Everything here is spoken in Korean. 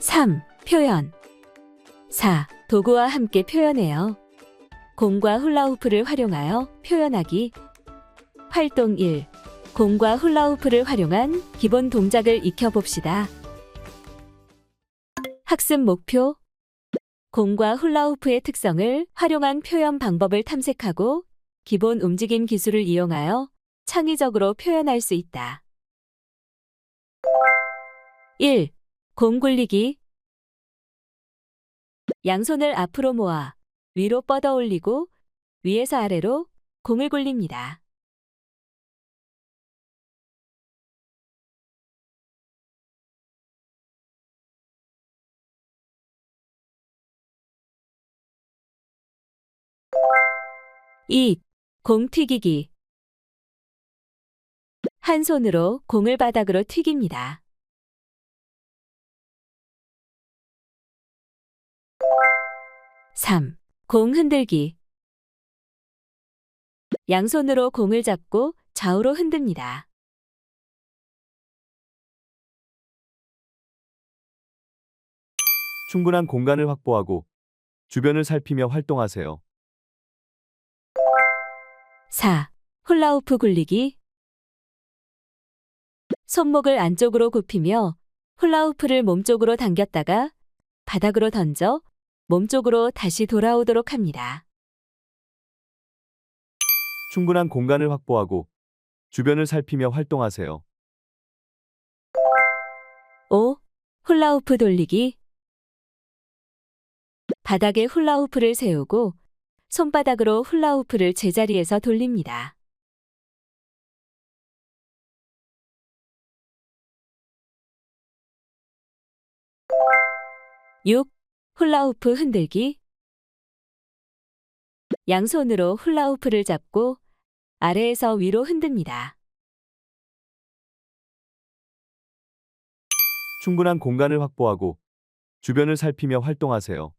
3. 표현 4. 도구와 함께 표현해요. 공과 훌라후프를 활용하여 표현하기. 활동 1. 공과 훌라후프를 활용한 기본 동작을 익혀봅시다. 학습 목표 공과 훌라후프의 특성을 활용한 표현 방법을 탐색하고 기본 움직임 기술을 이용하여 창의적으로 표현할 수 있다. 1. 공 굴리기 양손을 앞으로 모아 위로 뻗어 올리고 위에서 아래로 공을 굴립니다. 이 공 튀기기 한 손으로 공을 바닥으로 튀깁니다. 3. 공 흔들기. 양손으로 공을 잡고 좌우로 흔듭니다. 충분한 공간을 확보하고 주변을 살피며 활동하세요. 4. 훌라후프 굴리기. 손목을 안쪽으로 굽히며 훌라후프를 몸쪽으로 당겼다가 바닥으로 던져 몸쪽으로 다시 돌아오도록 합니다. 충분한 공간을 확보하고 주변을 살피며 활동하세요. 5. 훌라후프 돌리기. 바닥에 훌라후프를 세우고 손바닥으로 훌라후프를 제자리에서 돌립니다. 6. 훌라후프 흔들기. 양손으로 훌라후프를 잡고 아래에서 위로 흔듭니다. 충분한 공간을 확보하고 주변을 살피며 활동하세요.